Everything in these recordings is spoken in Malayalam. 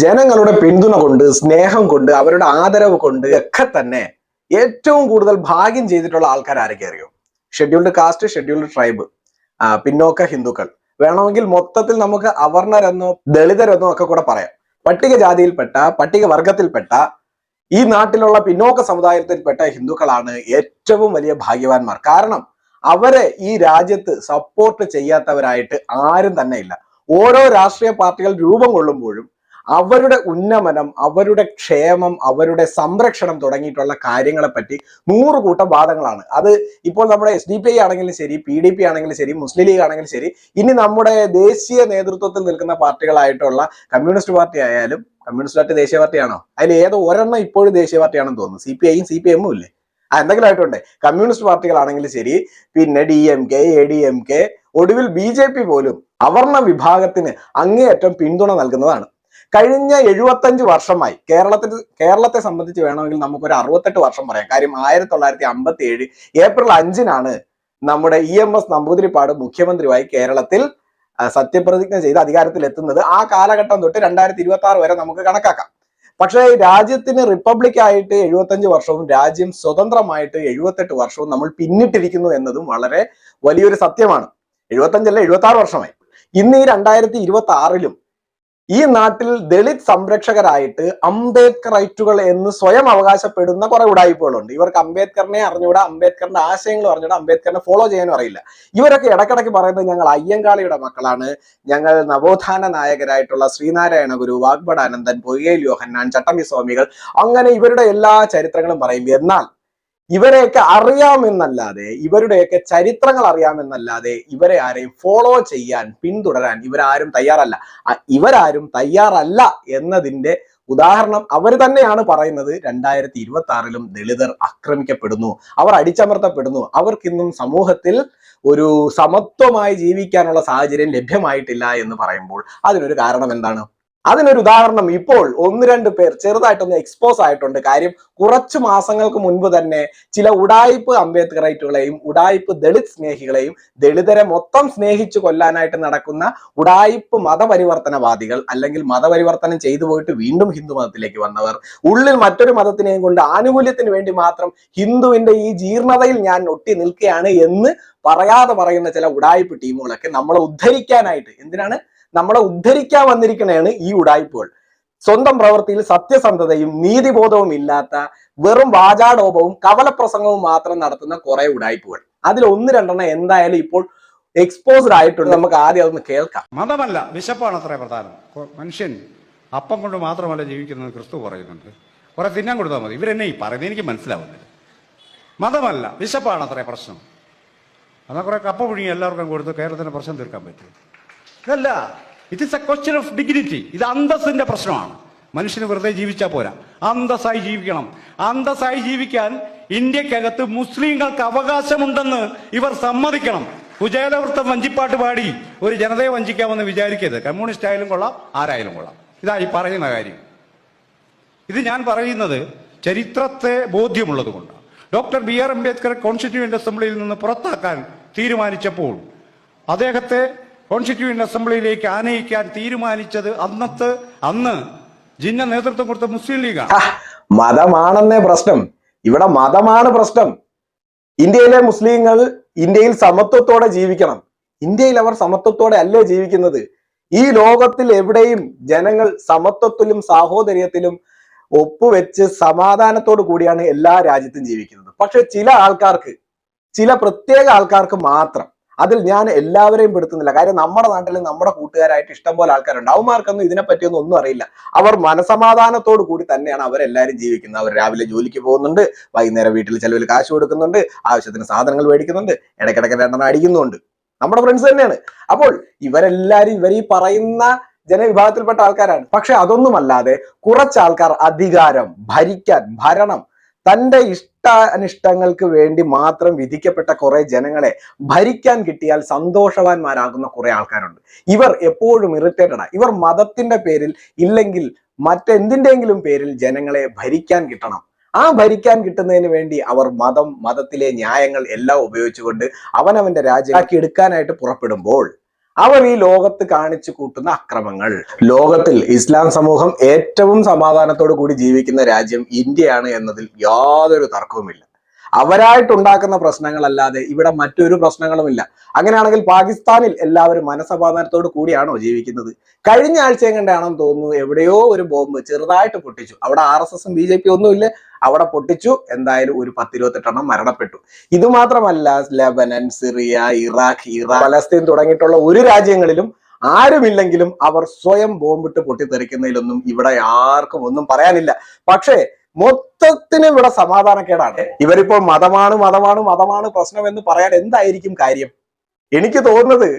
ജനങ്ങളുടെ പിന്തുണ കൊണ്ട് സ്നേഹം കൊണ്ട് അവരുടെ ആദരവ് കൊണ്ട് ഒക്കെ തന്നെ ഏറ്റവും കൂടുതൽ ഭാഗ്യം ചെയ്തിട്ടുള്ള ആൾക്കാർ ആരൊക്കെ അറിയോ ഷെഡ്യൂൾഡ് കാസ്റ്റ് ഷെഡ്യൂൾഡ് ട്രൈബ് പിന്നോക്ക ഹിന്ദുക്കൾ. വേണമെങ്കിൽ മൊത്തത്തിൽ നമുക്ക് അവർണരെന്നോ ദളിതരെന്നോ ഒക്കെ കൂടെ പറയാം. പട്ടികജാതിയിൽപ്പെട്ട പട്ടികവർഗത്തിൽപ്പെട്ട ഈ നാട്ടിലുള്ള പിന്നോക്ക സമുദായത്തിൽപ്പെട്ട ഹിന്ദുക്കളാണ് ഏറ്റവും വലിയ ഭാഗ്യവാന്മാർ. കാരണം അവരെ ഈ രാജ്യത്ത് സപ്പോർട്ട് ചെയ്യാത്തവരായിട്ട് ആരും തന്നെ ഇല്ല. ഓരോ രാഷ്ട്രീയ പാർട്ടികൾ രൂപം കൊള്ളുമ്പോഴും അവരുടെ ഉന്നമനം അവരുടെ ക്ഷേമം അവരുടെ സംരക്ഷണം തുടങ്ങിയിട്ടുള്ള കാര്യങ്ങളെ പറ്റി നൂറ് കൂട്ടം വാദങ്ങളാണ്. അത് ഇപ്പോൾ നമ്മുടെ എസ് ആണെങ്കിലും ശരി പി ആണെങ്കിലും ശരി മുസ്ലിം ലീഗ് ആണെങ്കിലും ശരി ഇനി നമ്മുടെ ദേശീയ നേതൃത്വത്തിൽ നിൽക്കുന്ന പാർട്ടികളായിട്ടുള്ള കമ്മ്യൂണിസ്റ്റ് പാർട്ടി ആയാലും കമ്മ്യൂണിസ്റ്റ് പാർട്ടി ദേശീയ പാർട്ടിയാണോ? അതിൽ ഏതോ ഒരെണ്ണം ഇപ്പോഴും ദേശീയ പാർട്ടിയാണെന്ന് തോന്നുന്നു. സി പി ഐയും സി പി എമ്മും ഇല്ലേ? ആ എന്തെങ്കിലും കമ്മ്യൂണിസ്റ്റ് പാർട്ടികളാണെങ്കിലും ശരി പിന്നെ D M K A D M K ഒടുവിൽ ബി ജെ പി പോലും അവർണ വിഭാഗത്തിന് അങ്ങേയറ്റം പിന്തുണ നൽകുന്നതാണ്. കഴിഞ്ഞ എഴുപത്തഞ്ച് വർഷമായി കേരളത്തിൽ കേരളത്തെ സംബന്ധിച്ച് വേണമെങ്കിൽ നമുക്ക് ഒരു അറുപത്തെട്ട് വർഷം പറയാം. കാര്യം ആയിരത്തി തൊള്ളായിരത്തി അമ്പത്തി ഏഴ് ഏപ്രിൽ അഞ്ചിനാണ് നമ്മുടെ ഇ എം എസ് നമ്പൂതിരിപ്പാട് മുഖ്യമന്ത്രിയായി കേരളത്തിൽ സത്യപ്രതിജ്ഞ ചെയ്ത് അധികാരത്തിൽ എത്തുന്നത് ആ കാലഘട്ടം തൊട്ട് രണ്ടായിരത്തി ഇരുപത്തി ആറ് വരെ നമുക്ക് കണക്കാക്കാം. പക്ഷേ രാജ്യത്തിന് റിപ്പബ്ലിക് ആയിട്ട് എഴുപത്തഞ്ച് വർഷവും രാജ്യം സ്വതന്ത്രമായിട്ട് എഴുപത്തെട്ട് വർഷവും നമ്മൾ പിന്നിട്ടിരിക്കുന്നു എന്നതും വളരെ വലിയൊരു സത്യമാണ്. എഴുപത്തഞ്ചല്ല എഴുപത്തി ആറ് വർഷമായി. ഇന്ന് ഈ രണ്ടായിരത്തി ഇരുപത്തി ആറിലും ഈ നാട്ടിൽ ദളിത് സംരക്ഷകരായിട്ട് അംബേദ്കർ റൈറ്റുകൾ എന്ന് സ്വയം അവകാശപ്പെടുന്ന കുറെ ഉടായ്പകളുണ്ട്. ഇവർക്ക് അംബേദ്കറിനെ അറിഞ്ഞുകൂടാ അംബേദ്കറിന്റെ ആശയങ്ങൾ അറിഞ്ഞൂടാ അംബേദ്കറിനെ ഫോളോ ചെയ്യാനും അറിയില്ല. ഇവരൊക്കെ ഇടക്കിടയ്ക്ക് പറയുന്നത് ഞങ്ങൾ അയ്യങ്കാളിയുടെ മക്കളാണ്. ഞങ്ങൾ നവോത്ഥാന നായകരായിട്ടുള്ള ശ്രീനാരായണ ഗുരു വാഗ്ബടാനന്ദൻ പൊയ്യേൽ യോഹന്നാൻ ചട്ടമ്പി സ്വാമികൾ അങ്ങനെ ഇവരുടെ എല്ലാ ചരിത്രങ്ങളും പറയും എന്നാൽ ഇവരെയൊക്കെ അറിയാമെന്നല്ലാതെ ഇവരുടെയൊക്കെ ചരിത്രങ്ങൾ അറിയാമെന്നല്ലാതെ ഇവരെ ആരെയും ഫോളോ ചെയ്യാൻ പിന്തുടരാൻ ഇവരാരും തയ്യാറല്ല. ഇവരാരും തയ്യാറല്ല എന്നതിന്റെ ഉദാഹരണം അവർ തന്നെയാണ് പറയുന്നത്. രണ്ടായിരത്തി ഇരുപത്തി ആറിലും ദളിതർ ആക്രമിക്കപ്പെടുന്നു അവർ അടിച്ചമർത്തപ്പെടുന്നു. അവർക്കിന്നും സമൂഹത്തിൽ ഒരു സമത്വമായി ജീവിക്കാനുള്ള സാഹചര്യം ലഭ്യമായിട്ടില്ല എന്ന് പറയുമ്പോൾ അതിനൊരു കാരണം എന്താണ്? അതിനൊരു ഉദാഹരണം ഇപ്പോൾ ഒന്ന് രണ്ട് പേർ ചെറുതായിട്ടൊന്ന് എക്സ്പോസ് ആയിട്ടുണ്ട്. കാര്യം കുറച്ച് മാസങ്ങൾക്ക് മുൻപ് തന്നെ ചില ഉടായിപ്പ് അംബേദ്കറൈറ്റുകളെയും ഉടായിപ്പ് ദളിത് സ്നേഹികളെയും ദളിതരെ മൊത്തം സ്നേഹിച്ചു കൊല്ലാനായിട്ട് നടക്കുന്ന ഉടായിപ്പ് മതപരിവർത്തനവാദികൾ അല്ലെങ്കിൽ മതപരിവർത്തനം ചെയ്തു പോയിട്ട് വീണ്ടും ഹിന്ദു മതത്തിലേക്ക് വന്നവർ ഉള്ളിൽ മറ്റൊരു മതത്തിനെയും കൊണ്ട് ആനുകൂല്യത്തിന് വേണ്ടി മാത്രം ഹിന്ദുവിന്റെ ഈ ജീർണതയിൽ ഞാൻ ഒട്ടി നിൽക്കുകയാണ് എന്ന് പറയാതെ പറയുന്ന ചില ഉടായിപ്പ് ടീമുകളൊക്കെ നമ്മളെ ഉദ്ധരിക്കാനായിട്ട് എന്തിനാണ്? നമ്മളെ ഉദ്ധരിക്കാൻ വന്നിരിക്കണയാണ് ഈ ഉടായ്പകൾ. സ്വന്തം പ്രവൃത്തിയിൽ സത്യസന്ധതയും നീതിബോധവും ഇല്ലാത്ത വെറും വാചാടോപവും കവലപ്രസംഗവും മാത്രം നടത്തുന്ന കുറെ ഉടായ്പകൾ. അതിൽ ഒന്ന് രണ്ടെണ്ണം എന്തായാലും ഇപ്പോൾ എക്സ്പോസ്ഡ് ആയിട്ടുണ്ട്. നമുക്ക് ആദ്യം അതൊന്ന് കേൾക്കാം. മതമല്ല വിശപ്പാണ് അത്ര പ്രധാനം. മനുഷ്യൻ അപ്പം കൊണ്ട് മാത്രമല്ല ജീവിക്കുന്നത് ക്രിസ്തു പറയുന്നുണ്ട്. കുറെ തിന്നാൻ കൊടുത്താൽ മതി. ഇവരെന്നെ ഈ പറയുന്നത് എനിക്ക് മനസ്സിലാവുന്നില്ല. മതമല്ല വിശപ്പാണ് അത്ര പ്രശ്നം. എന്നാൽ കുറെ കപ്പ പുഴുങ്ങി എല്ലാവർക്കും കൊടുത്ത് കേരളത്തിന്റെ പ്രശ്നം തീർക്കാൻ പറ്റും. ഇതല്ല it is a question of dignity ഇത് അന്തസ്സിന്റെ പ്രശ്നമാണ്. മനുഷ്യന് വെറുതെ ജീവിച്ചാൽ പോരാ. അന്തസ്സായി ജീവിക്കണം. അന്തസ്സായി ജീവിക്കാൻ ഇന്ത്യക്കകത്ത് മുസ്ലിങ്ങൾക്ക് അവകാശമുണ്ടെന്ന് ഇവർ സമ്മതിക്കണം. കുചേലവൃത്തം വഞ്ചിപ്പാട്ട് പാടി ഒരു ജനതയെ വഞ്ചിക്കാമെന്ന് വിചാരിക്കരുത്. കമ്മ്യൂണിസ്റ്റ് ആയാലും കൊള്ളാം ആരായാലും കൊള്ളാം. ഇതാ ഈ പറയുന്ന കാര്യം. ഇത് ഞാൻ പറയുന്നത് ചരിത്രത്തെ ബോധ്യമുള്ളത് കൊണ്ടാണ്. Doctor B R Ambedkar constituent അസംബ്ലിയിൽ നിന്ന് പുറത്താക്കാൻ തീരുമാനിച്ചപ്പോൾ അദ്ദേഹത്തെ കോൺസ്റ്റിറ്റ്യൂവന്റ് അസംബ്ലിയിലേക്ക് ആനയിക്കാൻ തീരുമാനിച്ചത് അന്നത്തെ അന്ന് ജിന്ന നേതൃത്വം കൊടുത്ത മുസ്ലിം ലീഗാണ് മതമാണെന്നേ പ്രശ്നം. ഇവിടെ മതമാണ് പ്രശ്നം. ഇന്ത്യയിലെ മുസ്ലിങ്ങൾ ഇന്ത്യയിൽ സമത്വത്തോടെ ജീവിക്കണം. ഇന്ത്യയിൽ അവർ സമത്വത്തോടെ അല്ലേ ജീവിക്കുന്നത്? ഈ ലോകത്തിൽ എവിടെയും ജനങ്ങൾ സമത്വത്തിലും സാഹോദര്യത്തിലും ഒപ്പുവെച്ച് സമാധാനത്തോടു കൂടിയാണ് എല്ലാ രാജ്യത്തും ജീവിക്കുന്നത്. പക്ഷെ ചില ആൾക്കാർക്ക് ചില പ്രത്യേക ആൾക്കാർക്ക് മാത്രം അതിൽ ഞാൻ എല്ലാവരെയും പെടുത്തുന്നില്ല. കാര്യം നമ്മുടെ നാട്ടിൽ നമ്മുടെ കൂട്ടുകാരായിട്ട് ഇഷ്ടംപോലെ ആൾക്കാരുണ്ട്. അവന്മാർക്കൊന്നും ഇതിനെപ്പറ്റിയൊന്നും ഒന്നും അറിയില്ല. അവർ മനസമാധാനത്തോടു കൂടി തന്നെയാണ് അവരെല്ലാവരും ജീവിക്കുന്നത്. അവർ രാവിലെ ജോലിക്ക് പോകുന്നുണ്ട് വൈകുന്നേരം വീട്ടിൽ ചിലവിൽ കാശ് കൊടുക്കുന്നുണ്ട് ആവശ്യത്തിന് സാധനങ്ങൾ മേടിക്കുന്നുണ്ട് ഇടയ്ക്കിടയ്ക്ക് രണ്ടെണ്ണം അടിക്കുന്നുണ്ട് നമ്മുടെ ഫ്രണ്ട്സ് തന്നെയാണ്. അപ്പോൾ ഇവരെല്ലാവരും ഇവർ ഈ പറയുന്ന ജനവിഭാഗത്തിൽപ്പെട്ട ആൾക്കാരാണ്. പക്ഷെ അതൊന്നുമല്ലാതെ കുറച്ച് ആൾക്കാർ അധികാരം ഭരിക്കാൻ ഭരണം തന്റെ ഇഷ്ടാനിഷ്ടങ്ങൾക്ക് വേണ്ടി മാത്രം വിധിക്കപ്പെട്ട കുറെ ജനങ്ങളെ ഭരിക്കാൻ കിട്ടിയാൽ സന്തോഷവാന്മാരാകുന്ന കുറെ ആൾക്കാരുണ്ട്. ഇവർ എപ്പോഴും ഇറിറ്റേറ്റഡാണ് ഇവർ മതത്തിന്റെ പേരിൽ ഇല്ലെങ്കിൽ മറ്റെന്തിന്റെങ്കിലും പേരിൽ ജനങ്ങളെ ഭരിക്കാൻ കിട്ടണം. ആ ഭരിക്കാൻ കിട്ടുന്നതിന് വേണ്ടി അവർ മതം മതത്തിലെ ന്യായങ്ങൾ എല്ലാം ഉപയോഗിച്ചുകൊണ്ട് അവനവന്റെ രാജ്യമാക്കി എടുക്കാനായിട്ട് പുറപ്പെടുമ്പോൾ അവർ ഈ ലോകത്ത് കാണിച്ചു കൂട്ടുന്ന അക്രമങ്ങൾ. ലോകത്തിൽ ഇസ്ലാം സമൂഹം ഏറ്റവും സമാധാനത്തോടു കൂടി ജീവിക്കുന്ന രാജ്യം ഇന്ത്യയാണ് എന്നതിൽ യാതൊരു തർക്കവുമില്ല. അവരായിട്ടുണ്ടാക്കുന്ന പ്രശ്നങ്ങളല്ലാതെ ഇവിടെ മറ്റൊരു പ്രശ്നങ്ങളുമില്ല. അങ്ങനെയാണെങ്കിൽ പാകിസ്ഥാനിൽ എല്ലാവരും മനസമാധാനത്തോട് കൂടിയാണോ ജീവിക്കുന്നത്? കഴിഞ്ഞ ആഴ്ചയും കണ്ടാണെന്ന് തോന്നുന്നു എവിടെയോ ഒരു ബോംബ് ചെറുതായിട്ട് പൊട്ടിച്ചു. അവിടെ ആർ എസ് എസും ബി ജെ പി ഒന്നുമില്ല. അവിടെ പൊട്ടിച്ചു. എന്തായാലും ഒരു പത്തിരുപത്തെട്ടെണ്ണം മരണപ്പെട്ടു. ഇത് മാത്രമല്ല Lebanon Syria Iraq Iraq Palestine തുടങ്ങിയിട്ടുള്ള ഒരു രാജ്യങ്ങളിലും ആരുമില്ലെങ്കിലും അവർ സ്വയം ബോംബിട്ട് പൊട്ടിത്തെറിക്കുന്നതിലൊന്നും ഇവിടെ ആർക്കും ഒന്നും പറയാനില്ല. പക്ഷേ മൊത്തത്തിന് ഇവിടെ സമാധാനക്കേടാണ്. ഇവരിപ്പോൾ മതമാണ് മതമാണ് മതമാണ് പ്രശ്നം എന്ന് പറയാൻ എന്തായിരിക്കും കാര്യം? എനിക്ക് തോന്നുന്നത്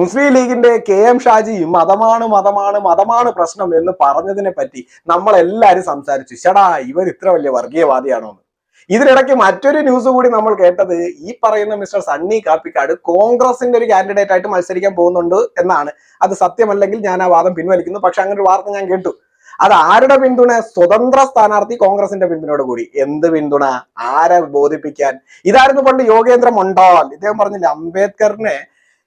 മുസ്ലിം ലീഗിന്റെ കെ എം ഷാജി മതമാണ് മതമാണ് മതമാണ് പ്രശ്നം എന്ന് പറഞ്ഞതിനെ പറ്റി നമ്മൾ എല്ലാരും സംസാരിച്ചു. ചേടാ ഇവർ ഇത്ര വലിയ വർഗീയവാദിയാണോ ഇതിനിടയ്ക്ക് മറ്റൊരു ന്യൂസ് കൂടി നമ്മൾ കേട്ടത് ഈ പറയുന്ന മിസ്റ്റർ സണ്ണി കാപ്പിക്കാട് കോൺഗ്രസിന്റെ ഒരു കാൻഡിഡേറ്റ് ആയിട്ട് മത്സരിക്കാൻ പോകുന്നുണ്ട് എന്നാണ്. അത് സത്യമല്ലെങ്കിൽ ഞാൻ ആ വാദം പിൻവലിക്കുന്നു. പക്ഷെ അങ്ങനെ ഒരു വാർത്ത ഞാൻ കേട്ടു. അത് ആരുടെ പിന്തുണ? സ്വതന്ത്ര സ്ഥാനാർത്ഥി കോൺഗ്രസിന്റെ പിന്തുണയോട് കൂടി. എന്ത് പിന്തുണ? ആരെ ബോധിപ്പിക്കാൻ? ഇതായിരുന്നു പണ്ട് യോഗേന്ദ്ര മൊണ്ടാൽ ഇദ്ദേഹം പറഞ്ഞില്ല അംബേദ്കറിനെ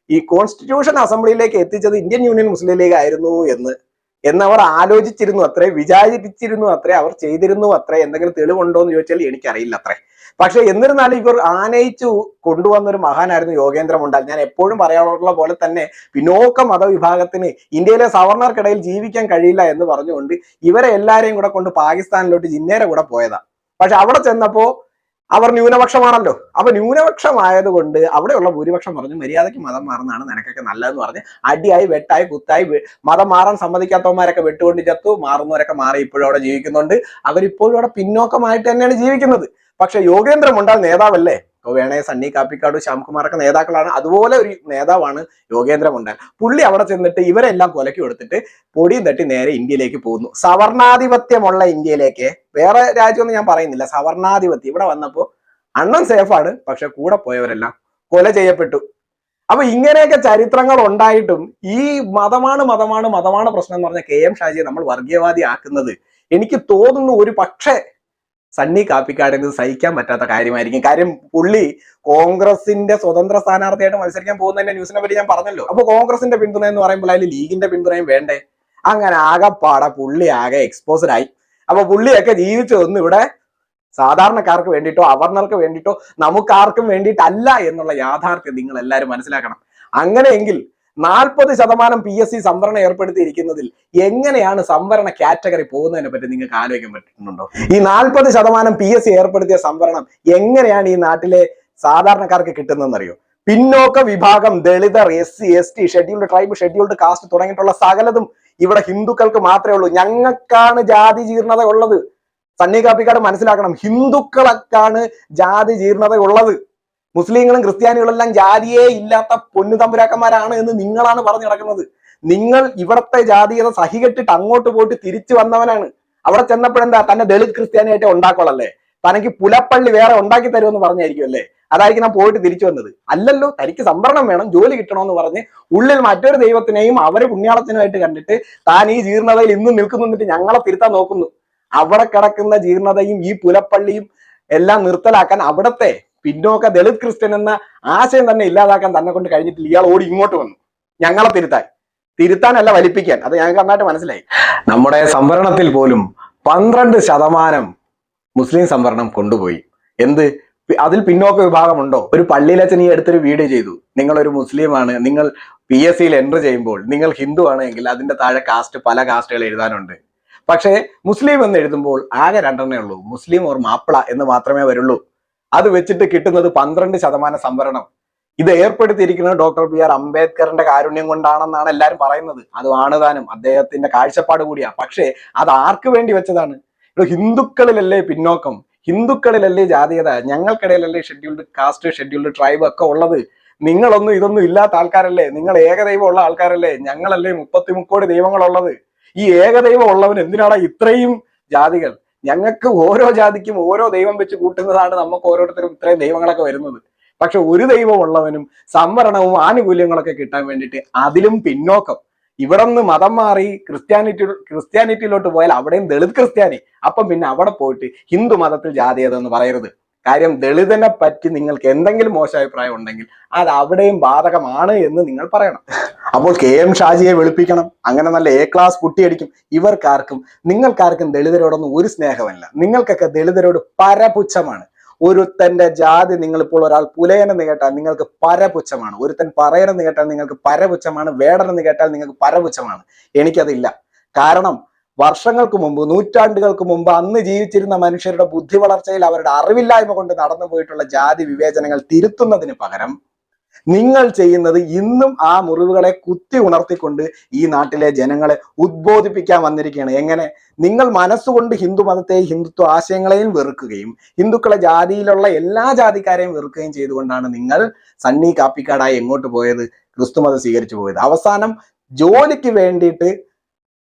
ഈ കോൺസ്റ്റിറ്റ്യൂഷൻ അസംബ്ലിയിലേക്ക് എത്തിച്ചത് ഇന്ത്യൻ യൂണിയൻ മുസ്ലിം ലീഗ് ആയിരുന്നു എന്ന്. എന്നവർ ആലോചിച്ചിരുന്നു അത്രേ വിചാരിച്ചിരുന്നു അത്രേ അവർ ചെയ്തിരുന്നു അത്രേ എന്തെങ്കിലും തെളിവുണ്ടോ എന്ന് ചോദിച്ചാൽ എനിക്കറിയില്ല അത്രേ പക്ഷെ എന്നിരുന്നാലും ഇവർ ആനയിച്ചു കൊണ്ടുവന്ന ഒരു മഹാനായിരുന്നു യോഗേന്ദ്ര മുണ്ടാൽ. ഞാൻ എപ്പോഴും പറയാറുള്ള പോലെ തന്നെ പിന്നോക്ക മതവിഭാഗത്തിന് ഇന്ത്യയിലെ സവർണർക്കിടയിൽ ജീവിക്കാൻ കഴിയില്ല എന്ന് പറഞ്ഞുകൊണ്ട് ഇവരെ എല്ലാരെയും കൂടെ കൊണ്ട് പാകിസ്ഥാനിലോട്ട് ജിന്നേരെ കൂടെ പോയതാ. പക്ഷെ അവിടെ ചെന്നപ്പോ അവർ ന്യൂനപക്ഷമാണല്ലോ. അപ്പൊ ന്യൂനപക്ഷമായതുകൊണ്ട് അവിടെയുള്ള ഭൂരിപക്ഷം പറഞ്ഞു മര്യാദയ്ക്ക് മതം മാറുന്നതാണ് നിനക്കൊക്കെ നല്ലതെന്ന് പറഞ്ഞ് അടിയായി വെട്ടായി കുത്തായി മതം മാറാൻ സമ്മതിക്കാത്തവന്മാരൊക്കെ വെട്ടുകൊണ്ട് ചത്തു മാറുന്നവരൊക്കെ മാറി ഇപ്പോഴും അവിടെ ജീവിക്കുന്നുണ്ട്. അവരിപ്പോഴും അവിടെ പിന്നോക്കമായിട്ട് തന്നെയാണ് ജീവിക്കുന്നത്. പക്ഷെ യോഗേന്ദ്ര മുണ്ടാൽ നേതാവല്ലേ? വേണേ സണ്ണി കാപ്പിക്കാട് ശ്യാംകുമാറൊക്കെ നേതാക്കളാണ്. അതുപോലെ ഒരു നേതാവാണ് യോഗേന്ദ്ര മുണ്ടാൽ പുള്ളി അവിടെ ചെന്നിട്ട് ഇവരെല്ലാം കൊലക്കി കൊടുത്തിട്ട് പൊടിയും തട്ടി നേരെ ഇന്ത്യയിലേക്ക് പോകുന്നു. സവർണാധിപത്യമുള്ള ഇന്ത്യയിലേക്ക്. വേറെ രാജ്യമൊന്നും ഞാൻ പറയുന്നില്ല. സവർണാധിപത്യം. ഇവിടെ വന്നപ്പോ അണ്ണൻ സേഫാണ് പക്ഷെ കൂടെ പോയവരെല്ലാം കൊല ചെയ്യപ്പെട്ടു. അപ്പൊ ഇങ്ങനെയൊക്കെ ചരിത്രങ്ങൾ ഉണ്ടായിട്ടും ഈ മതമാണ് മതമാണ് മതമാണ് പ്രശ്നം എന്ന് പറഞ്ഞ കെ എം ഷാജിയെ നമ്മൾ വർഗീയവാദി ആക്കുന്നത് എനിക്ക് തോന്നുന്നു ഒരു പക്ഷേ സണ്ണി കാപ്പിക്കാടിന് ഇത് സഹിക്കാൻ പറ്റാത്ത കാര്യമായിരിക്കും. കാര്യം പുള്ളി കോൺഗ്രസിന്റെ സ്വതന്ത്ര സ്ഥാനാർത്ഥിയായിട്ട് മത്സരിക്കാൻ പോകുന്നതിന്റെ ന്യൂസിനെ പറ്റി ഞാൻ പറഞ്ഞല്ലോ. അപ്പൊ കോൺഗ്രസിന്റെ പിന്തുണ എന്ന് പറയുമ്പോൾ അതിൽ ലീഗിന്റെ പിന്തുണയും വേണ്ടേ? അങ്ങനെ ആകെപ്പാടെ പുള്ളി ആകെ എക്സ്പോസ്ഡ് ആയി. അപ്പൊ പുള്ളിയൊക്കെ ജീവിച്ചു വന്ന് ഇവിടെ സാധാരണക്കാർക്ക് വേണ്ടിയിട്ടോ അവർണർക്ക് വേണ്ടിയിട്ടോ നമുക്കാർക്കും വേണ്ടിയിട്ടല്ല എന്നുള്ള യാഥാർത്ഥ്യം നിങ്ങൾ എല്ലാവരും മനസ്സിലാക്കണം. അങ്ങനെയെങ്കിൽ നാൽപ്പത് ശതമാനം പി എസ് സി സംവരണം ഏർപ്പെടുത്തിയിരിക്കുന്നതിൽ എങ്ങനെയാണ് സംവരണ കാറ്റഗറി പോകുന്നതിനെ പറ്റി നിങ്ങൾക്ക് ആലോചിക്കാൻ പറ്റുന്നുണ്ടോ? ഈ നാൽപ്പത് ശതമാനം പി എസ് സി ഏർപ്പെടുത്തിയ സംവരണം എങ്ങനെയാണ് ഈ നാട്ടിലെ സാധാരണക്കാർക്ക് കിട്ടുന്നതെന്നറിയോ? പിന്നോക്ക വിഭാഗം ദളിതർ S C S T scheduled tribe scheduled caste തുടങ്ങിയിട്ടുള്ള സകലതും ഇവിടെ ഹിന്ദുക്കൾക്ക് മാത്രമേ ഉള്ളൂ. ഞങ്ങൾക്കാണ് ജാതി ജീർണത ഉള്ളത്. സണ്ണി കാപ്പിക്കാട് മനസ്സിലാക്കണം ഹിന്ദുക്കളൊക്കെയാണ് ജാതി ജീർണത ഉള്ളത്. മുസ്ലിങ്ങളും ക്രിസ്ത്യാനികളെല്ലാം ജാതിയേ ഇല്ലാത്ത പൊന്നു തമ്പുരാക്കന്മാരാണ് എന്ന് നിങ്ങളാണ് പറഞ്ഞു നടക്കുന്നത്. നിങ്ങൾ ഇവിടത്തെ ജാതീയത സഹികെട്ടിട്ട് അങ്ങോട്ട് പോയിട്ട് തിരിച്ചു വന്നവനാണ്. അവിടെ ചെന്നപ്പോഴെന്താ? തന്നെ ദളിത് ക്രിസ്ത്യാനിയായിട്ട് ഉണ്ടാക്കോളല്ലേ തനിക്ക് പുലപ്പള്ളി വേറെ ഉണ്ടാക്കി തരുമെന്ന് പറഞ്ഞായിരിക്കും അല്ലേ? അതായിരിക്കും ഞാൻ പോയിട്ട് തിരിച്ചു വന്നത്. അല്ലല്ലോ തനിക്ക് സംവരണം വേണം ജോലി കിട്ടണമെന്ന് പറഞ്ഞ് ഉള്ളിൽ മറ്റൊരു ദൈവത്തിനെയും അവരെ പുണ്യാളത്തിനുമായിട്ട് കണ്ടിട്ട് താൻ ഈ ജീർണതയിൽ ഇന്നും നിൽക്കുന്നു എന്നിട്ട് ഞങ്ങളെ തിരുത്താൻ നോക്കുന്നു. അവിടെ കിടക്കുന്ന ജീർണതയും ഈ പുലപ്പള്ളിയും എല്ലാം നിർത്തലാക്കാൻ അവിടത്തെ പിന്നോക്ക ദളിത് ക്രിസ്ത്യൻ എന്ന ആശയം തന്നെ ഇല്ലാതാക്കാൻ തന്നെ കൊണ്ട് കഴിഞ്ഞിട്ടില്ല. ഇയാൾ ഓടി ഇങ്ങോട്ട് വന്നു. ഞങ്ങളെ തിരുത്താൻ. തിരുത്താനല്ല വലിപ്പിക്കാൻ. അത് ഞങ്ങൾക്ക് നന്നായിട്ട് മനസ്സിലായി. നമ്മുടെ സംവരണത്തിൽ പോലും പന്ത്രണ്ട് ശതമാനം മുസ്ലിം സംവരണം കൊണ്ടുപോയി. എന്ത്? അതിൽ പിന്നോക്ക വിഭാഗമുണ്ടോ? ഒരു പള്ളിയിലച്ഛൻ ഈ അടുത്തൊരു വീഡിയോ ചെയ്തു. നിങ്ങൾ ഒരു മുസ്ലിമാണ്. നിങ്ങൾ പി എസ് സിയിൽ എൻട്രി ചെയ്യുമ്പോൾ നിങ്ങൾ ഹിന്ദു ആണെങ്കിൽ അതിന്റെ താഴെ കാസ്റ്റ് പല കാസ്റ്റുകൾ എഴുതാനുണ്ട്. പക്ഷേ മുസ്ലിം എന്ന് എഴുതുമ്പോൾ ആകെ രണ്ടെണ്ണേ ഉള്ളൂ. മുസ്ലിം ഓർ മാപ്പിള എന്ന് മാത്രമേ വരുള്ളൂ. അത് വെച്ചിട്ട് കിട്ടുന്നത് പന്ത്രണ്ട് ശതമാനം സംവരണം. ഇത് ഏർപ്പെടുത്തിയിരിക്കുന്നത് ഡോക്ടർ ബി ആർ അംബേദ്കറിന്റെ കാരുണ്യം കൊണ്ടാണെന്നാണ് എല്ലാവരും പറയുന്നത്. അത് ആണ് താനും. അദ്ദേഹത്തിന്റെ കാഴ്ചപ്പാട് കൂടിയാ. പക്ഷേ അത് ആർക്ക് വേണ്ടി വെച്ചതാണ്? ഹിന്ദുക്കളിലല്ലേ പിന്നോക്കം? ഹിന്ദുക്കളിലല്ലേ ജാതീയത? ഞങ്ങൾക്കിടയിലല്ലേ ഷെഡ്യൂൾഡ് കാസ്റ്റ് ഷെഡ്യൂൾഡ് ട്രൈബ് ഒക്കെ ഉള്ളത്? നിങ്ങളൊന്നും ഇതൊന്നും ഇല്ലാത്ത ആൾക്കാരല്ലേ? നിങ്ങൾ ഏകദൈവം ഉള്ള ആൾക്കാരല്ലേ? ഞങ്ങളല്ലേ മുപ്പത്തി മുക്കോടി ദൈവങ്ങളുള്ളത്? ഈ ഏകദൈവം ഉള്ളവൻ എന്തിനാണ് ഇത്രയും ജാതികൾ? ഞങ്ങൾക്ക് ഓരോ ജാതിക്കും ഓരോ ദൈവം വെച്ച് കൂട്ടുന്നതാണ് നമുക്ക് ഓരോരുത്തരും ഇത്രയും ദൈവങ്ങളൊക്കെ വരുന്നത്. പക്ഷെ ഒരു ദൈവം ഉള്ളവനും സംവരണവും ആനുകൂല്യങ്ങളൊക്കെ കിട്ടാൻ വേണ്ടിയിട്ട് അതിലും പിന്നോക്കം. ഇവിടെ നിന്ന് മതം മാറി ക്രിസ്ത്യാനിറ്റി ക്രിസ്ത്യാനിറ്റിയിലോട്ട് പോയാൽ അവിടെയും ദളിത് ക്രിസ്ത്യാനി. അപ്പം പിന്നെ അവിടെ പോയിട്ട് ഹിന്ദു മതത്തിൽ ജാതീയത എന്ന് പറയരുത്. കാര്യം ദളിതനെ പറ്റി നിങ്ങൾക്ക് എന്തെങ്കിലും മോശം അഭിപ്രായം ഉണ്ടെങ്കിൽ അത് അവിടെയും ബാധകമാണ് എന്ന് നിങ്ങൾ പറയണം. അപ്പോൾ കെ എം ഷാജിയെ വെളുപ്പിക്കണം. അങ്ങനെ നല്ല എ ക്ലാസ് കുട്ടിയടിക്കും. ഇവർക്കാർക്കും നിങ്ങൾക്കാർക്കും ദളിതരോടൊന്നും ഒരു സ്നേഹമല്ല നിങ്ങൾക്കൊക്കെ ദളിതരോട് പരപുച്ഛമാണ്. ഒരുത്തന്റെ ജാതി നിങ്ങളിപ്പോൾ ഒരാൾ പുലയനെന്ന് കേട്ടാൽ നിങ്ങൾക്ക് പരപുച്ഛമാണ്. ഒരുത്തൻ പറയനെന്ന് കേട്ടാൽ നിങ്ങൾക്ക് പരപുച്ഛമാണ്. വേടനെന്ന് കേട്ടാൽ നിങ്ങൾക്ക് പരപുച്ഛമാണ്. എനിക്കതില്ല. കാരണം വർഷങ്ങൾക്ക് മുമ്പ് നൂറ്റാണ്ടുകൾക്ക് മുമ്പ് അന്ന് ജീവിച്ചിരുന്ന മനുഷ്യരുടെ ബുദ്ധി വളർച്ചയിൽ അവരുടെ അറിവില്ലായ്മ കൊണ്ട് നടന്നു പോയിട്ടുള്ള ജാതി വിവേചനങ്ങൾ തിരുത്തുന്നതിന് പകരം നിങ്ങൾ ചെയ്യുന്നത് ഇന്നും ആ മുറിവുകളെ കുത്തി ഉണർത്തിക്കൊണ്ട് ഈ നാട്ടിലെ ജനങ്ങളെ ഉദ്ബോധിപ്പിക്കാൻ വന്നിരിക്കുകയാണ്. എങ്ങനെ? നിങ്ങൾ മനസ്സുകൊണ്ട് ഹിന്ദു മതത്തെയും ഹിന്ദുത്വ ആശയങ്ങളെയും വെറുക്കുകയും ഹിന്ദുക്കളെ ജാതിയിലുള്ള എല്ലാ ജാതിക്കാരെയും വെറുക്കുകയും ചെയ്തുകൊണ്ടാണ് നിങ്ങൾ സണ്ണി കാപ്പിക്കാടായി എങ്ങോട്ട് പോയത്? ക്രിസ്തുമതം സ്വീകരിച്ചു പോയത്. അവസാനം ജോലിക്ക് വേണ്ടിയിട്ട്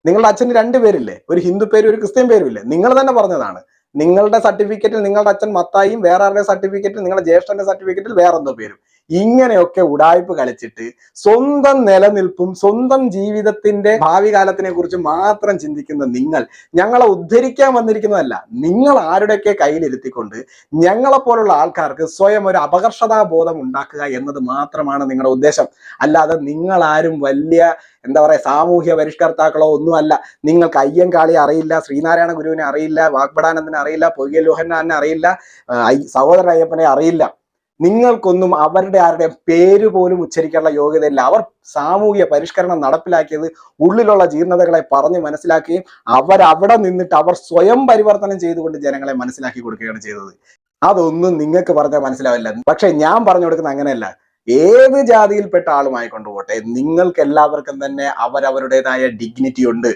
നിങ്ങളുടെ അച്ഛന് രണ്ട് പേരില്ലേ? ഒരു ഹിന്ദു പേരും ഒരു ക്രിസ്ത്യൻ പേരും ഇല്ലേ? നിങ്ങൾ തന്നെ പറഞ്ഞതാണ്. നിങ്ങളുടെ സർട്ടിഫിക്കറ്റിൽ നിങ്ങളുടെ അച്ഛൻ മത്തായിയും വേറെ ആരുടെ സർട്ടിഫിക്കറ്റിൽ നിങ്ങളുടെ ജ്യേഷ്ഠന്റെ സർട്ടിഫിക്കറ്റിൽ വേറെന്തോ പേരും. ഇങ്ങനെയൊക്കെ ഉടായ്പ കളിച്ചിട്ട് സ്വന്തം നിലനിൽപ്പും സ്വന്തം ജീവിതത്തിന്റെ ഭാവി കാലത്തിനെ കുറിച്ച് മാത്രം ചിന്തിക്കുന്ന നിങ്ങൾ ഞങ്ങളെ ഉദ്ധരിക്കാൻ വന്നിരിക്കുന്നതല്ല നിങ്ങൾ ആരുടെയൊക്കെ കയ്യിലിരുത്തിക്കൊണ്ട് ഞങ്ങളെപ്പോലുള്ള ആൾക്കാർക്ക് സ്വയം ഒരു അപകർഷതാ ബോധം ഉണ്ടാക്കുക എന്നത് മാത്രമാണ് നിങ്ങളുടെ ഉദ്ദേശം. അല്ലാതെ നിങ്ങൾ ആരും വലിയ എന്താ പറയാ സാമൂഹ്യ പരിഷ്കർത്താക്കളോ ഒന്നുമല്ല. നിങ്ങൾക്ക് അയ്യൻകാളി അറിയില്ല ശ്രീനാരായണ ഗുരുവിനെ അറിയില്ല വാഗ്ബടാനന്ദനെ അറിയില്ല പൊയ്യൽ ലോഹന്നാനെ അറിയില്ല സഹോദര അയ്യപ്പനെ അറിയില്ല. നിങ്ങൾക്കൊന്നും അവരുടെ ആരുടെ പേര് പോലും ഉച്ചരിക്കാനുള്ള യോഗ്യതയില്ല. അവർ സാമൂഹിക പരിഷ്കരണം നടപ്പിലാക്കിയത് ഉള്ളിലുള്ള ജീർണതകളെ പറഞ്ഞ് മനസ്സിലാക്കുകയും അവരവിടെ നിന്നിട്ട് അവർ സ്വയം പരിവർത്തനം ചെയ്തുകൊണ്ട് ജനങ്ങളെ മനസ്സിലാക്കി കൊടുക്കുകയാണ് ചെയ്തത്. അതൊന്നും നിങ്ങൾക്ക് പറഞ്ഞാൽ മനസ്സിലാവില്ല. പക്ഷെ ഞാൻ പറഞ്ഞു കൊടുക്കുന്നത് അങ്ങനെയല്ല. ഏത് ജാതിയിൽപ്പെട്ട ആളുമായി കൊണ്ടുപോട്ടെ. നിങ്ങൾക്ക് എല്ലാവർക്കും തന്നെ അവരവരുടേതായ ഡിഗ്നിറ്റി ഉണ്ട്.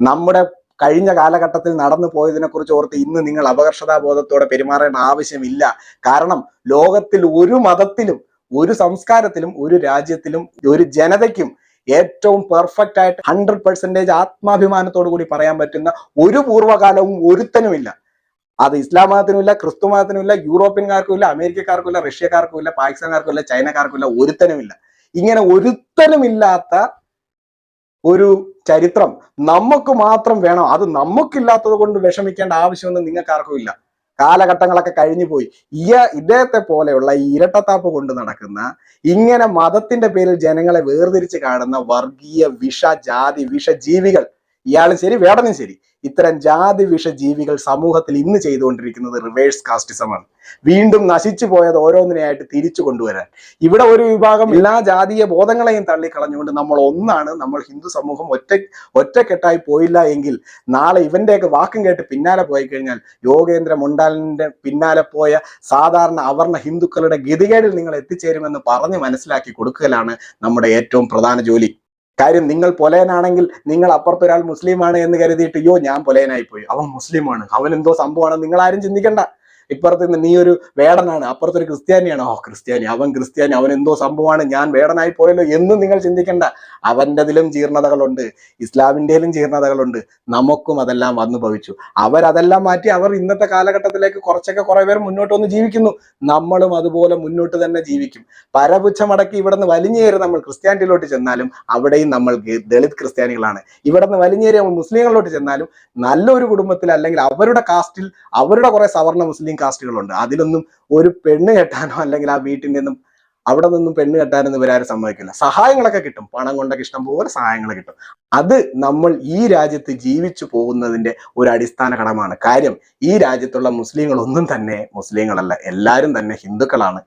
നമ്മുടെ കഴിഞ്ഞ കാലഘട്ടത്തിൽ നടന്നു പോയതിനെ കുറിച്ച് ഓർത്ത് ഇന്ന് നിങ്ങൾ അപകർഷതാബോധത്തോടെ പെരുമാറേണ്ട ആവശ്യമില്ല. കാരണം ലോകത്തിൽ ഒരു മതത്തിലും ഒരു സംസ്കാരത്തിലും ഒരു രാജ്യത്തിലും ഒരു ജനതയ്ക്കും ഏറ്റവും പെർഫെക്റ്റ് ആയിട്ട് ഹൺഡ്രഡ് പെർസെന്റേജ് ആത്മാഭിമാനത്തോടു കൂടി പറയാൻ പറ്റുന്ന ഒരു പൂർവകാലവും ഒരുത്തനുമില്ല. അത് ഇസ്ലാം മതത്തിനുമില്ല ക്രിസ്തു മതത്തിനുമില്ല യൂറോപ്യൻകാർക്കും ഇല്ല അമേരിക്കക്കാർക്കും ഇല്ല റഷ്യക്കാർക്കും ഇല്ല പാകിസ്ഥാൻകാർക്കും ഇല്ല ചൈനക്കാർക്കും ഇല്ല ഒരുത്തനുമില്ല. ഇങ്ങനെ ഒരുത്തനുമില്ലാത്ത ഒരു ചരിത്രം നമുക്ക് മാത്രം വേണം. അത് നമുക്കില്ലാത്തത് കൊണ്ട് വിഷമിക്കേണ്ട ആവശ്യമൊന്നും നിങ്ങൾക്ക് ആർക്കും ഇല്ല. കാലഘട്ടങ്ങളൊക്കെ കഴിഞ്ഞു പോയി. ഇയ ഇദ്ദേഹത്തെ പോലെയുള്ള ഈ ഇരട്ടത്താപ്പ് കൊണ്ട് നടക്കുന്ന ഇങ്ങനെ മതത്തിന്റെ പേരിൽ ജനങ്ങളെ വേർതിരിച്ച് കാണുന്ന വർഗീയ വിഷ ജാതി വിഷ ജീവികൾ ഇയാളും ശരി വേടനും ശരി. ഇത്തരം ജാതിവിഷ ജീവികൾ സമൂഹത്തിൽ ഇന്ന് ചെയ്തുകൊണ്ടിരിക്കുന്നത് റിവേഴ്സ് കാസ്റ്റിസമാണ് വീണ്ടും നശിച്ചു പോയത് ഓരോന്നിനെയായിട്ട് തിരിച്ചു കൊണ്ടുവരാൻ. ഇവിടെ ഒരു വിഭാഗം എല്ലാ ജാതീയ ബോധങ്ങളെയും തള്ളിക്കളഞ്ഞുകൊണ്ട് നമ്മൾ ഒന്നാണ് നമ്മൾ ഹിന്ദു സമൂഹം ഒറ്റ ഒറ്റക്കെട്ടായി പോയില്ല എങ്കിൽ നാളെ ഇവന്റെയൊക്കെ വാക്കും കേട്ട് പിന്നാലെ പോയി കഴിഞ്ഞാൽ യോഗേന്ദ്ര മുണ്ടാലിന്റെ പിന്നാലെ പോയ സാധാരണ അവർണ ഹിന്ദുക്കളുടെ ഗതികേടിൽ നിങ്ങൾ എത്തിച്ചേരുമെന്ന് പറഞ്ഞ് മനസ്സിലാക്കി കൊടുക്കലാണ് നമ്മുടെ ഏറ്റവും പ്രധാന ജോലി. കാര്യം നിങ്ങൾ പൊലയനാണെങ്കിൽ നിങ്ങൾ അപ്പുറത്തൊരാൾ മുസ്ലിമാണ് എന്ന് കരുതിയിട്ട് യോ ഞാൻ പൊലയനായി പോയി അവൻ മുസ്ലിമാണ്. അവൻ എന്തോ സംഭവമാണ്. നിങ്ങൾ ആരും ചിന്തിക്കണ്ട. ഇപ്പുറത്ത് നിന്ന് നീ ഒരു വേടനാണ് അപ്പുറത്തൊരു ക്രിസ്ത്യാനിയാണ്. ഓ ക്രിസ്ത്യാനി അവൻ ക്രിസ്ത്യാനി അവൻ എന്തോ സംഭവമാണ് ഞാൻ വേടനായി പോയല്ലോ എന്നും നിങ്ങൾ ചിന്തിക്കണ്ട. അവന്റെതിലും ജീർണതകളുണ്ട് ഇസ്ലാമിന്റെയിലും ജീർണതകളുണ്ട് നമുക്കും അതെല്ലാം വന്നു ഭവിച്ചു. അവരതെല്ലാം മാറ്റി അവർ ഇന്നത്തെ കാലഘട്ടത്തിലേക്ക് കുറച്ചൊക്കെ കുറേ പേർ മുന്നോട്ട് വന്ന് ജീവിക്കുന്നു. നമ്മളും അതുപോലെ മുന്നോട്ട് തന്നെ ജീവിക്കും. പരപുച്ഛമടക്കി ഇവിടെ നിന്ന് വലിഞ്ഞേറി നമ്മൾ ക്രിസ്ത്യാനിറ്റിയിലോട്ട് ചെന്നാലും അവിടെയും നമ്മൾ ദളിത് ക്രിസ്ത്യാനികളാണ്. ഇവിടെ നിന്ന് വലിഞ്ഞേറി നമ്മൾ മുസ്ലിങ്ങളിലോട്ട് ചെന്നാലും നല്ലൊരു കുടുംബത്തിൽ അല്ലെങ്കിൽ അവരുടെ കാസ്റ്റിൽ അവരുടെ കുറെ സവർണ മുസ്ലിം കാസ്റ്റുകളുണ്ട് അതിലൊന്നും ഒരു പെണ്ണ് കെട്ടാനോ അല്ലെങ്കിൽ ആ വീട്ടിൽ നിന്നും അവിടെ നിന്നും പെണ്ണ് കെട്ടാനൊന്നും ഇവരാരും സമ്മതിക്കില്ല. സഹായങ്ങളൊക്കെ കിട്ടും. പണം കൊണ്ടൊക്കെ ഇഷ്ടം പോലെ സഹായങ്ങൾ കിട്ടും. അത് നമ്മൾ ഈ രാജ്യത്ത് ജീവിച്ചു പോകുന്നതിന്റെ ഒരു അടിസ്ഥാന ഘടകമാണ്. കാര്യം ഈ രാജ്യത്തുള്ള മുസ്ലിങ്ങളൊന്നും തന്നെ മുസ്ലിങ്ങളല്ല. എല്ലാവരും തന്നെ ഹിന്ദുക്കളാണ്.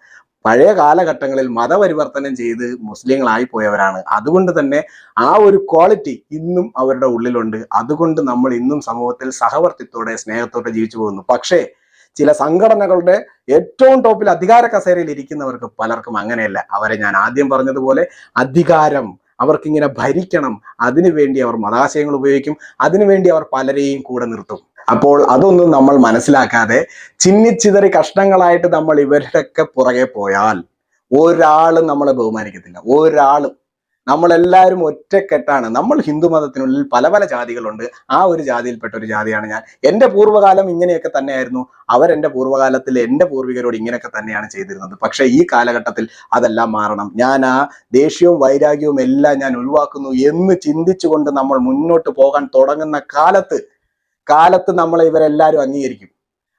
പഴയ കാലഘട്ടങ്ങളിൽ മതപരിവർത്തനം ചെയ്ത് മുസ്ലിങ്ങളായി പോയവരാണ്. അതുകൊണ്ട് തന്നെ ആ ഒരു ക്വാളിറ്റി ഇന്നും അവരുടെ ഉള്ളിലുണ്ട്. അതുകൊണ്ട് നമ്മൾ ഇന്നും സമൂഹത്തിൽ സഹവർത്തിത്തോടെ സ്നേഹത്തോടെ ജീവിച്ചു പോകുന്നു. പക്ഷേ ചില സംഘടനകളുടെ ഏറ്റവും ടോപ്പിൽ അധികാര കസേരയിൽ ഇരിക്കുന്നവർക്ക് പലർക്കും അങ്ങനെയല്ല. അവരെ ഞാൻ ആദ്യം പറഞ്ഞതുപോലെ അധികാരം അവർക്കിങ്ങനെ ഭരിക്കണം. അതിനുവേണ്ടി അവർ മതാശയങ്ങൾ ഉപയോഗിക്കും. അതിനുവേണ്ടി അവർ പലരെയും കൂടെ നിർത്തും. അപ്പോൾ അതൊന്നും നമ്മൾ മനസ്സിലാക്കാതെ ചിന്നിച്ചിതറി കഷ്ണങ്ങളായിട്ട് നമ്മൾ ഇവരുടെയൊക്കെ പുറകെ പോയാൽ ഒരാളും നമ്മളെ ബഹുമാനിക്കത്തില്ല. ഒരാളും നമ്മളെല്ലാവരും ഒറ്റക്കെട്ടാണ്. നമ്മൾ ഹിന്ദു മതത്തിനുള്ളിൽ പല പല ജാതികളുണ്ട്. ആ ഒരു ജാതിയിൽപ്പെട്ട ഒരു ജാതിയാണ് ഞാൻ. എന്റെ പൂർവകാലം ഇങ്ങനെയൊക്കെ തന്നെയായിരുന്നു. അവരെന്റെ പൂർവകാലത്തിൽ എന്റെ പൂർവികരോട് ഇങ്ങനെയൊക്കെ തന്നെയാണ് ചെയ്തിരുന്നത്. പക്ഷേ ഈ കാലഘട്ടത്തിൽ അതെല്ലാം മാറണം. ഞാൻ ആ ദേഷ്യവും വൈരാഗ്യവും എല്ലാം ഞാൻ ഒഴിവാക്കുന്നു എന്ന് ചിന്തിച്ചുകൊണ്ട് നമ്മൾ മുന്നോട്ട് പോകാൻ തുടങ്ങുന്ന കാലത്ത് കാലത്ത് നമ്മളെ ഇവരെല്ലാവരും അംഗീകരിക്കും.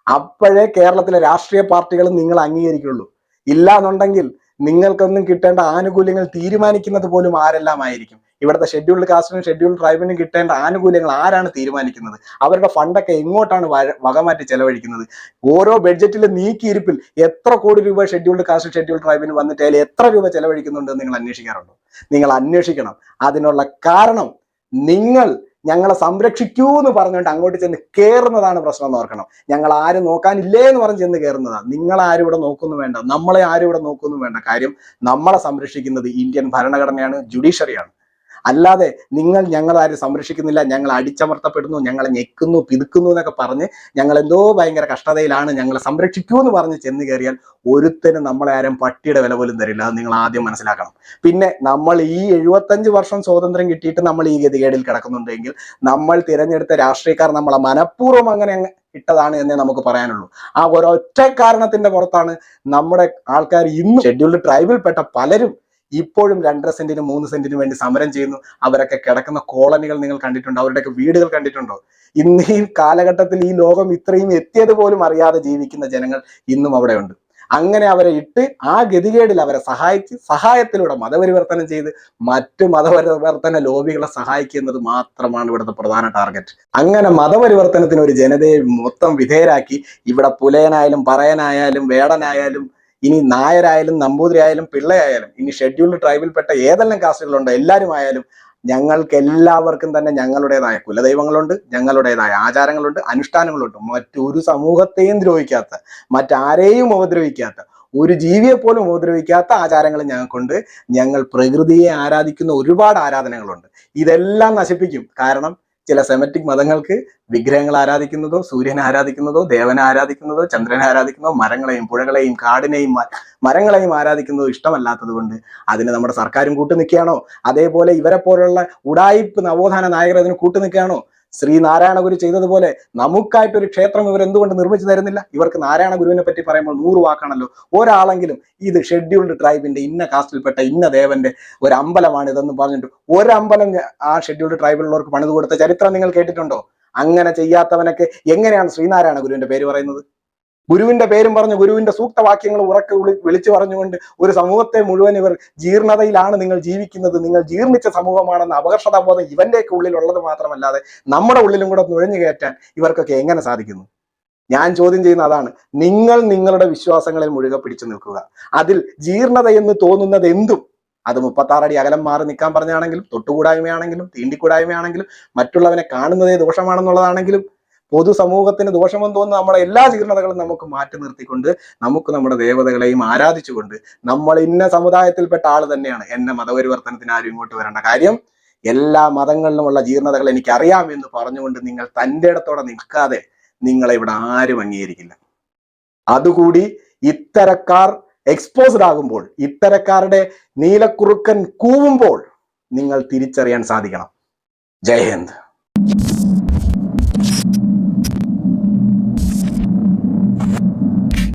അപ്പോഴേ കേരളത്തിലെ രാഷ്ട്രീയ പാർട്ടികളും നിങ്ങൾ അംഗീകരിക്കുള്ളൂ. ഇല്ല എന്നുണ്ടെങ്കിൽ നിങ്ങൾക്കൊന്നും കിട്ടേണ്ട ആനുകൂല്യങ്ങൾ തീരുമാനിക്കുന്നത് പോലും ആരെല്ലാം ആയിരിക്കും ഇവിടുത്തെ ഷെഡ്യൂൾഡ് കാസ്റ്റിനും ഷെഡ്യൂൾഡ് ട്രൈബിനും കിട്ടേണ്ട ആനുകൂല്യങ്ങൾ ആരാണ് തീരുമാനിക്കുന്നത്? അവരുടെ ഫണ്ടൊക്കെ എങ്ങോട്ടാണ് വകമാറ്റി ചെലവഴിക്കുന്നത്? ഓരോ ബഡ്ജറ്റിലെ നീക്കിയിരിപ്പിൽ എത്ര കോടി രൂപ ഷെഡ്യൂൾഡ് കാസ്റ്റ് ഷെഡ്യൂൾഡ് ട്രൈബിന് വന്നിട്ട് അതിൽ എത്ര രൂപ ചെലവഴിക്കുന്നുണ്ടെന്ന് നിങ്ങൾ അന്വേഷിക്കാറുണ്ടോ? നിങ്ങൾ അന്വേഷിക്കണം. അതിനുള്ള കാരണം നിങ്ങൾ ഞങ്ങളെ സംരക്ഷിക്കൂ എന്ന് പറഞ്ഞുകൊണ്ട് അങ്ങോട്ട് ചെന്ന് കയറുന്നതാണ് പ്രശ്നം എന്ന് ഓർക്കണം. ഞങ്ങൾ ആരും നോക്കാനില്ലേ എന്ന് പറഞ്ഞ് ചെന്ന് കയറുന്നതാണ് നിങ്ങൾ ആരും ഇവിടെ നോക്കുന്നു വേണ്ട. നമ്മളെ ആരും ഇവിടെ നോക്കുന്നു വേണ്ട കാര്യം നമ്മളെ സംരക്ഷിക്കുന്നത് ഇന്ത്യൻ ഭരണഘടനയാണ് ജുഡീഷ്യറിയാണ് അല്ലാതെ നിങ്ങൾ ഞങ്ങൾ ആരും സംരക്ഷിക്കുന്നില്ല ഞങ്ങൾ അടിച്ചമർത്തപ്പെടുന്നു ഞങ്ങളെ ഞെക്കുന്നു പിതുക്കുന്നു എന്നൊക്കെ പറഞ്ഞ് ഞങ്ങൾ എന്തോ ഭയങ്കര കഷ്ടതയിലാണ് ഞങ്ങളെ സംരക്ഷിക്കൂ എന്ന് പറഞ്ഞ് ചെന്ന് കയറിയാൽ ഒരുത്തനും നമ്മളെ ആരും പട്ടിയുടെ വില പോലും തരില്ല. അത് നിങ്ങൾ ആദ്യം മനസ്സിലാക്കണം. പിന്നെ നമ്മൾ ഈ എഴുപത്തഞ്ച് വർഷം സ്വാതന്ത്ര്യം കിട്ടിയിട്ട് നമ്മൾ ഈ ഗതികേടിൽ കിടക്കുന്നുണ്ടെങ്കിൽ നമ്മൾ തിരഞ്ഞെടുത്ത രാഷ്ട്രീയക്കാർ നമ്മളെ മനഃപൂർവം അങ്ങനെ അങ്ങ് ഇട്ടതാണ് എന്നേ നമുക്ക് പറയാനുള്ളൂ. ആ ഒരൊറ്റ കാരണത്തിന്റെ പുറത്താണ് നമ്മുടെ ആൾക്കാർ ഇന്നും ഷെഡ്യൂൾഡ് ട്രൈബിൽപ്പെട്ട പലരും ഇപ്പോഴും രണ്ടര സെന്റിന് മൂന്ന് സെന്റിന് വേണ്ടി സമരം ചെയ്യുന്നു. അവരൊക്കെ കിടക്കുന്ന കോളനികൾ നിങ്ങൾ കണ്ടിട്ടുണ്ടോ? അവരുടെയൊക്കെ വീടുകൾ കണ്ടിട്ടുണ്ടോ? ഇന്ന് ഈ കാലഘട്ടത്തിൽ ഈ ലോകം ഇത്രയും എത്തിയത് പോലും അറിയാതെ ജീവിക്കുന്ന ജനങ്ങൾ ഇന്നും അവിടെ ഉണ്ട് അങ്ങനെ അവരെ ഇട്ട് ആ ഗതികേടിൽ അവരെ സഹായിച്ച് സഹായത്തിലൂടെ മതപരിവർത്തനം ചെയ്ത് മറ്റു മതപരിവർത്തന ലോബികളെ സഹായിക്കുന്നത് മാത്രമാണ് ഇവിടുത്തെ പ്രധാന ടാർഗറ്റ്. അങ്ങനെ മതപരിവർത്തനത്തിന് ഒരു ജനതയെ മൊത്തം വിധേയരാക്കി ഇവിടെ പുലയനായാലും പറയനായാലും വേടനായാലും ഇനി നായരായാലും നമ്പൂതിരിയായാലും പിള്ളയായാലും ഇനി ഷെഡ്യൂൾഡ് ട്രൈബിൽപ്പെട്ട ഏതെല്ലാം കാസ്റ്റുകളുണ്ടോ എല്ലാവരും ആയാലും ഞങ്ങൾക്ക് എല്ലാവർക്കും തന്നെ ഞങ്ങളുടേതായ കുലദൈവങ്ങളുണ്ട് ഞങ്ങളുടേതായ ആചാരങ്ങളുണ്ട് അനുഷ്ഠാനങ്ങളുണ്ട്. മറ്റൊരു സമൂഹത്തെയും ദ്രോഹിക്കാത്ത മറ്റാരെയും ഉപദ്രവിക്കാത്ത ഒരു ജീവിയെ പോലും ഉപദ്രവിക്കാത്ത ആചാരങ്ങൾ ഞങ്ങൾക്കുണ്ട്. ഞങ്ങൾ പ്രകൃതിയെ ആരാധിക്കുന്ന ഒരുപാട് ആരാധനകളുണ്ട്. ഇതെല്ലാം നശിപ്പിക്കും. കാരണം ചില സെമറ്റിക് മതങ്ങൾക്ക് വിഗ്രഹങ്ങൾ ആരാധിക്കുന്നതോ സൂര്യനെ ആരാധിക്കുന്നതോ ദേവനെ ആരാധിക്കുന്നതോ ചന്ദ്രനെ ആരാധിക്കുന്നതോ മരങ്ങളെയും പുഴകളെയും കാടിനെയും മരങ്ങളെയും ആരാധിക്കുന്നതോ ഇഷ്ടമല്ലാത്തത് കൊണ്ട് അതിന് നമ്മുടെ സർക്കാരും കൂട്ടുനിൽക്കുകയാണോ? അതേപോലെ ഇവരെ പോലുള്ള ഉടായിപ്പ് നവോത്ഥാന നായകർ അതിന് കൂട്ടു നിൽക്കുകയാണോ ശ്രീനാരായണ ഗുരു ചെയ്തതുപോലെ നമുക്കായിട്ട് ഒരു ക്ഷേത്രം ഇവർ എന്തുകൊണ്ട് നിർമ്മിച്ചു തരുന്നില്ല? ഇവർക്ക് നാരായണ ഗുരുവിനെ പറ്റി പറയുമ്പോൾ നൂറ് വാക്കാണല്ലോ. ഒരാളെങ്കിലും ഇത് ഷെഡ്യൂൾഡ് ട്രൈബിന്റെ ഇന്ന കാസ്റ്റിൽപ്പെട്ട ഇന്ന ദേവന്റെ ഒരു അമ്പലമാണ് ഇതെന്ന് പറഞ്ഞിട്ട് ഒരമ്പലം ആ ഷെഡ്യൂൾഡ് ട്രൈബിലുള്ളവർക്ക് പണിത് കൊടുത്ത ചരിത്രം നിങ്ങൾ കേട്ടിട്ടുണ്ടോ? അങ്ങനെ ചെയ്യാത്തവനൊക്കെ എങ്ങനെയാണ് ശ്രീനാരായണ ഗുരുവിന്റെ പേര് പറയുന്നത്? ഗുരുവിന്റെ പേരും പറഞ്ഞു ഗുരുവിന്റെ സൂക്തവാക്യങ്ങൾ ഉറക്കെ വിളി- വിളിച്ചു പറഞ്ഞുകൊണ്ട് ഒരു സമൂഹത്തെ മുഴുവൻ ഇവർ ജീർണതയിലാണ് നിങ്ങൾ ജീവിക്കുന്നത്. നിങ്ങൾ ജീർണിച്ച സമൂഹമാണെന്ന അപകർഷതാബോധം ഇവന്റെയൊക്കെ ഉള്ളിൽ ഉള്ളത് മാത്രമല്ലാതെ നമ്മുടെ ഉള്ളിലും കൂടെ നുഴഞ്ഞു കയറ്റാൻ ഇവർക്കൊക്കെ എങ്ങനെ സാധിക്കുന്നു? ഞാൻ ചോദ്യം ചെയ്യുന്ന അതാണ്. നിങ്ങൾ നിങ്ങളുടെ വിശ്വാസങ്ങളിൽ മുഴുകെ പിടിച്ചു നിൽക്കുക. അതിൽ ജീർണതയെന്ന് തോന്നുന്നത് എന്തും അത് മുപ്പത്താറടി അകലം മാറി നിൽക്കാൻ പറഞ്ഞാണെങ്കിലും തൊട്ടുകൂടായ്മയാണെങ്കിലും തീണ്ടിക്കൂടായ്മയാണെങ്കിലും മറ്റുള്ളവനെ കാണുന്നതേ ദോഷമാണെന്നുള്ളതാണെങ്കിലും പൊതുസമൂഹത്തിന് ദോഷമെന്ന് തോന്നുന്ന നമ്മുടെ എല്ലാ ജീർണതകളും നമുക്ക് മാറ്റി നിർത്തിക്കൊണ്ട് നമുക്ക് നമ്മുടെ ദേവതകളെയും ആരാധിച്ചുകൊണ്ട് നമ്മൾ ഇന്ന സമുദായത്തിൽപ്പെട്ട ആൾ തന്നെയാണ്. എന്നെ മതപരിവർത്തനത്തിന് ആരും ഇങ്ങോട്ട് വരേണ്ട കാര്യം എല്ലാ മതങ്ങളിലുമുള്ള ജീർണതകൾ എനിക്ക് അറിയാം എന്ന് പറഞ്ഞുകൊണ്ട് നിങ്ങൾ തന്റെ ഇടത്തോടെ നിൽക്കാതെ നിങ്ങളെ ഇവിടെ ആരും അംഗീകരിക്കില്ല. അതുകൂടി ഇത്തരക്കാർ എക്സ്പോസ്ഡ് ആകുമ്പോൾ ഇത്തരക്കാരുടെ നീലക്കുറുക്കൻ കൂവുമ്പോൾ നിങ്ങൾ തിരിച്ചറിയാൻ സാധിക്കണം. ജയ് ഹിന്ദ്.